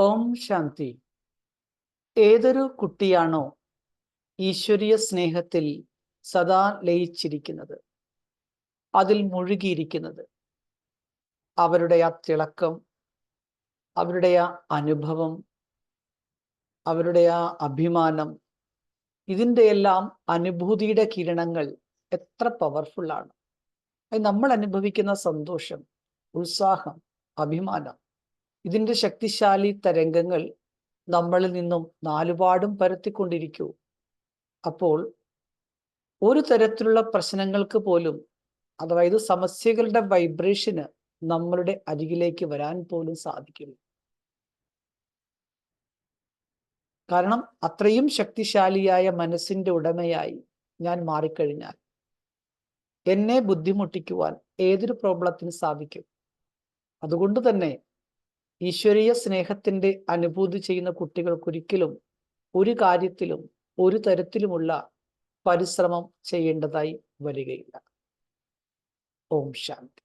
ഓം ശാന്തി. ഏതൊരു കുട്ടിയാണോ ഈശ്വരീയ സ്നേഹത്തിൽ സദാ ലയിച്ചിരിക്കുന്നത് അതിൽ മുഴുകിയിരിക്കുന്നത് അവരുടെ ആ തിളക്കം അവരുടെ ആ അനുഭവം അവരുടെ ആ അഭിമാനം ഇതിന്റെ എല്ലാം അനുഭൂതിയുടെ കിരണങ്ങൾ എത്ര പവർഫുള്ളാണ് നമ്മൾ അനുഭവിക്കുന്ന സന്തോഷം ഉത്സാഹം അഭിമാനം ഇതിന്റെ ശക്തിശാലി തരംഗങ്ങൾ നമ്മളിൽ നിന്നും നാലുപാടും പരത്തിക്കൊണ്ടിരിക്കൂ. അപ്പോൾ ഒരു തരത്തിലുള്ള പ്രശ്നങ്ങൾക്ക് പോലും അതായത് സമസ്യകളുടെ വൈബ്രേഷന് നമ്മളുടെ അരികിലേക്ക് വരാൻ പോലും സാധിക്കും കാരണം അത്രയും ശക്തിശാലിയായ മനസ്സിന്റെ ഉടമയായി ഞാൻ മാറിക്കഴിഞ്ഞാൽ എന്നെ ബുദ്ധിമുട്ടിക്കുവാൻ ഏതൊരു പ്രോബ്ലത്തിന് സാധിക്കും. അതുകൊണ്ട് തന്നെ ഈശ്വരീയ സ്നേഹത്തിന്റെ അനുഭൂതി ചെയ്യുന്ന കുട്ടികൾക്കൊരിക്കലും ഒരു കാര്യത്തിലും ഒരു തരത്തിലുമുള്ള പരിശ്രമം ചെയ്യേണ്ടതായി വരികയില്ല. ഓം ശാന്തി.